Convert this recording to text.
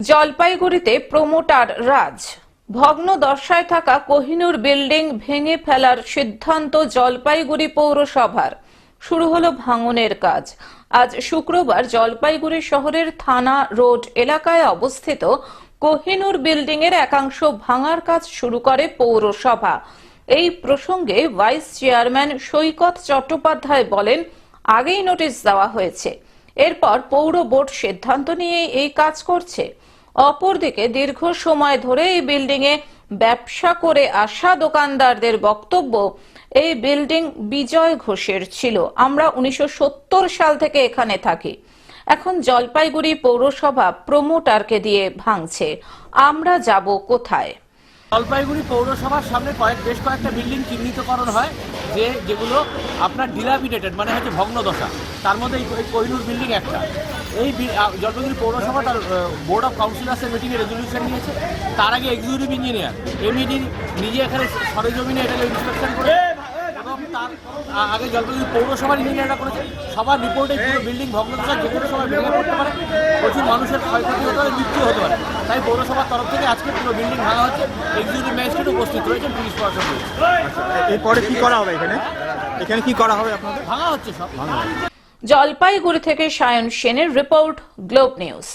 জলপাইগুড়িতে প্রমোটার রাজ। ভগ্ন দশায় থাকা কোহিনুর বিল্ডিং ভেঙে ফেলার সিদ্ধান্ত জলপাইগুড়ি পৌরসভার। শুরু হলো ভাঙনের কাজ। আজ শুক্রবার জলপাইগুড়ি শহরের থানা রোড এলাকায় অবস্থিত কোহিনুর বিল্ডিং এর একাংশ ভাঙার কাজ শুরু করে পৌরসভা। এই প্রসঙ্গে ভাইস চেয়ারম্যান সৈকত চট্টোপাধ্যায় বলেন, আগেই নোটিশ দেওয়া হয়েছে। এরপর পৌর বোর্ড সিদ্ধান্ত নিয়ে এই কাজ করছে। অপরদিকে দীর্ঘ সময় ধরে এই বিল্ডিং এ ব্যবসা করে আসা দোকানদারদের বক্তব্য, এই বিল্ডিং বিজয় ঘোষের ছিল। আমরা উনিশশো সত্তর সাল থেকে এখানে থাকি। এখন জলপাইগুড়ি পৌরসভা প্রমোটারকে দিয়ে ভাঙছে। আমরা যাব কোথায়? জলপাইগুড়ি পৌরসভার সামনে কয়েক বেশ কয়েকটা বিল্ডিং চিহ্নিতকরণ হয়, যে যেগুলো আপনার ডিলাপিটেটেড মানে হচ্ছে ভগ্নদশা। তার মধ্যে এই কোহিনুর বিল্ডিং একটা। এই জলপাইগুড়ি পৌরসভা তার বোর্ড অফ কাউন্সিলার্সের মিটিংয়ে রেজলিউশন নিয়েছে তার আগে এক্সিকিউটিভ ইঞ্জিনিয়ার এমইডি নিজে এখানে সরেজমিনে এটাকে ইন্সপেকশন করে এবং তার আগে জলপাইগুড়ি পৌরসভার ইঞ্জিনিয়াররা করেছে সবার রিপোর্টে পুরো বিল্ডিং ভগ্নদশা যে কোনো সময় ভেঙে পড়তে পারে প্রচুর মানুষের ক্ষয়ক্ষতি হতে পারে মৃত্যু হতে পারে। তাই পৌরসভার তরফ থেকে আজকে পুরো বিল্ডিং ভাঙা হচ্ছে এক্সিকিউটিভ ম্যাজিস্ট্রেট উপস্থিত রয়েছেন পুলিশ প্রশাসন। রয়েছে এরপরে কি করা হবে এখানে? এখানে কি করা হবে আপনাদের? ভাঙা হচ্ছে সব। জলপাইগুড়ি থেকে সায়ন সেনের রিপোর্ট গ্লোব নিউজ।